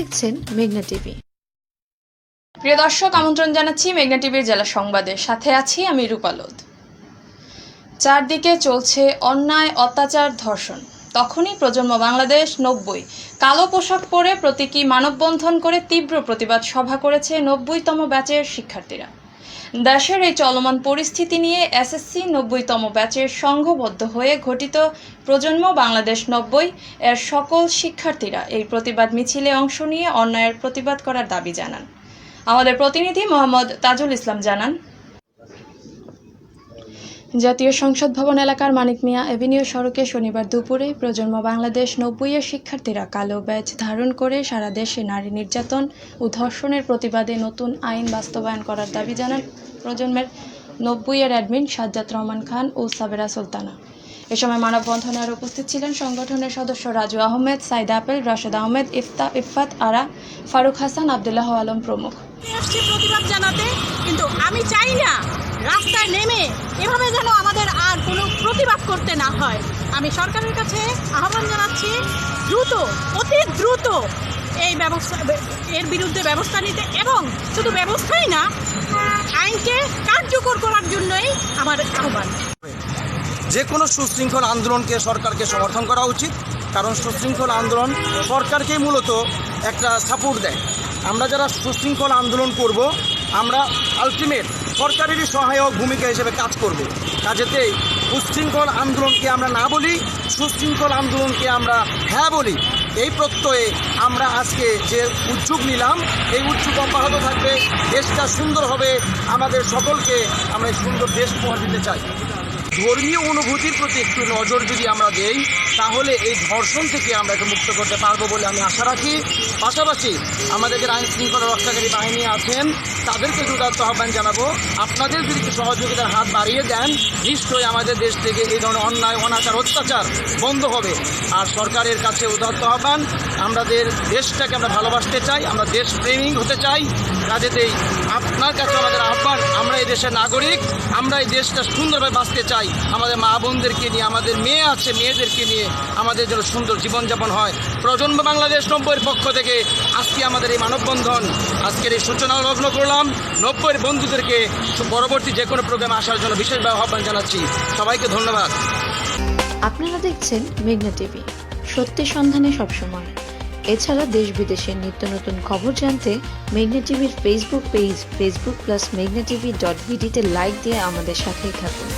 দেখছেন মেঘনা টিভি। প্রিয় দর্শক, আমন্ত্রণ জানাচ্ছি মেঘনা টিভির জেলা সংবাদের সাথে আছি আমি রূপালোদ চারদিকে চলছে অন্যায়, অত্যাচার, ধর্ষণ। তখনই প্রজন্ম বাংলাদেশ নব্বই। কালো পোশাক পরে প্রতীকী মানববন্ধন করে তীব্র প্রতিবাদ সভা করেছে নব্বইতম ব্যাচের শিক্ষার্থীরা। দেশের এই চলমান পরিস্থিতি নিয়ে এসএসসি নব্বইতম ব্যাচের সংঘবদ্ধ হয়ে ঘটিত প্রজন্ম বাংলাদেশ নব্বই এর সকল শিক্ষার্থীরা এই প্রতিবাদ মিছিলে অংশ নিয়ে অন্যায়ের প্রতিবাদ করার দাবি জানান। আমাদের প্রতিনিধি মোহাম্মদ তাজুল ইসলাম জানান জাতীয় সংসদ ভবন এলাকার মানিক মিয়া এভিনিউ সড়কে শনিবার দুপুরে প্রজন্ম বাংলাদেশ নব্বইয়ের শিক্ষার্থীরা কালো ব্যাচ ধারণ করে সারা দেশে নারী নির্যাতন ও ধর্ষণের প্রতিবাদে নতুন আইন বাস্তবায়ন করার দাবি জানান প্রজন্মের নব্বইয়ের অ্যাডমিন সাজ্জাদ রহমান খান ও সাবেরা সুলতানা। এ সময় মানববন্ধনে আর উপস্থিত ছিলেন সংগঠনের সদস্য রাজু আহমেদ, সাইদ আপেল, রাশেদ আহমেদ, ইফতা ইফাত আরা, ফারুক হাসান, আবদুল্লাহ আলম প্রমুখ। প্রতিবাদ জানাতে, কিন্তু আমি চাই না রাস্তায় নেমে এভাবে যেন আমাদের আর কোনো প্রতিবাদ করতে না হয়। আমি সরকারের কাছে আহ্বান জানাচ্ছি, দ্রুত, অতি দ্রুত এই ব্যবস্থা, এর বিরুদ্ধে ব্যবস্থা নিতে এবং শুধু ব্যবস্থাই না, আইনকে কার্যকর করার জন্যই আমার আহ্বান। যে কোনো সুশৃঙ্খল আন্দোলনকে সরকারকে সমর্থন করা উচিত, কারণ সুশৃঙ্খল আন্দোলন সরকারকেই মূলত একটা সাপোর্ট দেয়। আমরা যারা সুশৃঙ্খল আন্দোলন করব, আমরা আলটিমেট সরকারেরই সহায়ক ভূমিকা হিসেবে কাজ করবে। কাজেতেই উচ্ছৃঙ্খল আন্দোলনকে আমরা না বলি, সুশৃঙ্খল আন্দোলনকে আমরা হ্যাঁ বলি। এই প্রত্যয়ে আমরা আজকে যে উদ্যোগ নিলাম, এই উদ্যোগ অব্যাহত থাকবে। দেশটা সুন্দর হবে। আমাদের সকলকে আমরা সুন্দর দেশ উপহার দিতে চাই। ধর্মীয় অনুভূতির প্রতি একটু নজর যদি আমরা দেই, তাহলে এই ধর্ষণ থেকে আমরা একটু মুক্ত করতে পারব বলে আমি আশা রাখি। পাশাপাশি আমাদের যে আইন শৃঙ্খলা রক্ষাকারী বাহিনী আছেন, তাদেরকে উদাত্ত আহ্বান জানাব। আপনাদের যদি একটু সহযোগিতার হাত বাড়িয়ে দেন, নিশ্চয়ই আমাদের দেশ থেকে এই ধরনের অন্যায়, অনাচার, অত্যাচার বন্ধ হবে। আর সরকারের কাছে উদাত্ত আহ্বান, আমাদের দেশটাকে আমরা ভালোবাসতে চাই, আমরা দেশ দেশপ্রেমিক হতে চাই। কাজেতেই আপনার কাছে আমাদের আহ্বান, আমরা এই দেশের নাগরিক, আমরা এই দেশটা সুন্দরভাবে বাঁচতে চাই আমাদের মা বোনদেরকে নিয়ে, আমাদের মেয়ে আছে, মেয়েদেরকে নিয়ে আমাদের যেন সুন্দর জীবনযাপন হয়। প্রজন্ম বাংলাদেশ নব্বইয়ের পক্ষ থেকে আজকে আমাদের এই মানববন্ধন, আজকের এই সূচনা লগ্ন করলাম। নব্বইয়ের বন্ধুদেরকে পরবর্তী যে কোনো প্রোগ্রামে আসার জন্য বিশেষভাবে আহ্বান জানাচ্ছি। সবাইকে ধন্যবাদ। আপনারা দেখছেন মেঘনা টিভি। সত্যি সন্ধানে সবসময়। এছাড়া দেশ বিদেশের নিত্য নতুন খবর জানতে মেঘনা টিভির ফেসবুক পেজ ফেসবুক প্লাস মেঘনা টিভি ডট ভিডিতে লাইক দিয়ে আমাদের সাথেই থাকুন।